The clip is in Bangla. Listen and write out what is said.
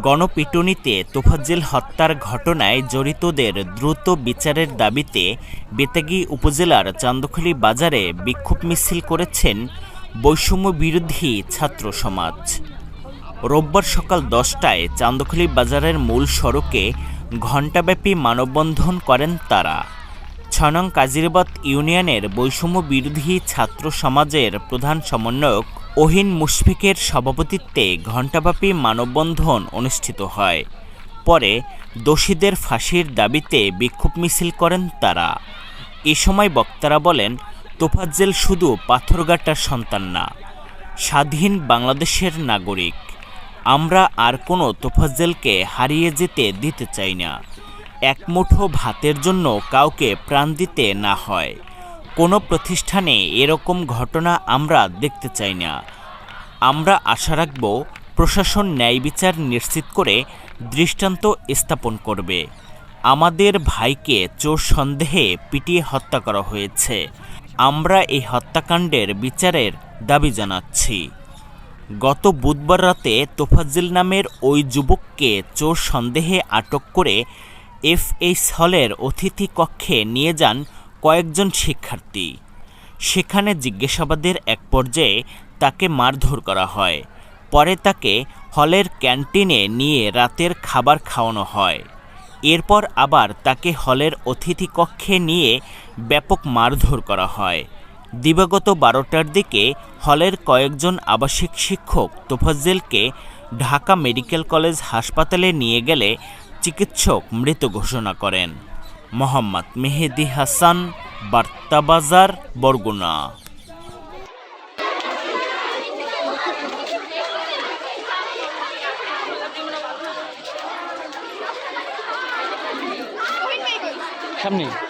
গণপিটুনিতে তোফাজ্জেল হত্যার ঘটনায় জড়িতদের দ্রুত বিচারের দাবিতে বেতাগী উপজেলার চান্দখলি বাজারে বিক্ষোভ মিছিল করেছেন বৈষম্য বিরোধী ছাত্র সমাজ। রোববার সকাল দশটায় চান্দখলি বাজারের মূল সড়কে ঘণ্টাব্যাপী মানববন্ধন করেন তারা। ছনং কাজিরাবাদ ইউনিয়নের বৈষম্য বিরোধী ছাত্র সমাজের প্রধান সমন্বয়ক ওহিন মুশফিকের সভাপতিত্বে ঘণ্টাব্যাপী মানববন্ধন অনুষ্ঠিত হয়। পরে দোষীদের ফাঁসির দাবিতে বিক্ষোভ মিছিল করেন তারা। এ সময় বক্তারা বলেন, তোফাজ্জেল শুধু পাথরঘাটার সন্তান না, স্বাধীন বাংলাদেশের নাগরিক। আমরা আর কোনো তোফাজ্জেলকে হারিয়ে যেতে দিতে চাই না। এক মুঠো ভাতের জন্য কাউকে প্রাণ দিতে না হয়। কোনো প্রতিষ্ঠানে এরকম ঘটনা আমরা দেখতে চাই না। আমরা আশা রাখব, প্রশাসন ন্যায় বিচার নিশ্চিত করে দৃষ্টান্ত স্থাপন করবে। আমাদের ভাইকে চোর সন্দেহে পিটিয়ে হত্যা করা হয়েছে। আমরা এই হত্যাকাণ্ডের বিচারের দাবি জানাচ্ছি। গত বুধবার রাতে তোফাজ্জিল নামের ওই যুবককে চোর সন্দেহে আটক করে এফএইচ হলের অতিথি কক্ষে নিয়ে যান কয়েকজন শিক্ষার্থী। সেখানে জিজ্ঞাসাবাদের এক পর্যায়ে তাকে মারধর করা হয়। পরে তাকে হলের ক্যান্টিনে নিয়ে রাতের খাবার খাওয়ানো হয়। এরপর আবার তাকে হলের অতিথি কক্ষে নিয়ে ব্যাপক মারধর করা হয়। দিবাগত বারোটার দিকে হলের কয়েকজন আবাসিক শিক্ষক তোফাজ্জেলকে ঢাকা মেডিকেল কলেজ হাসপাতালে নিয়ে গেলে চিকিৎসক মৃত ঘোষণা করেন। মোহাম্মদ মেহেদি হাসান বার্তাবাজার বরগুনা। সামনে।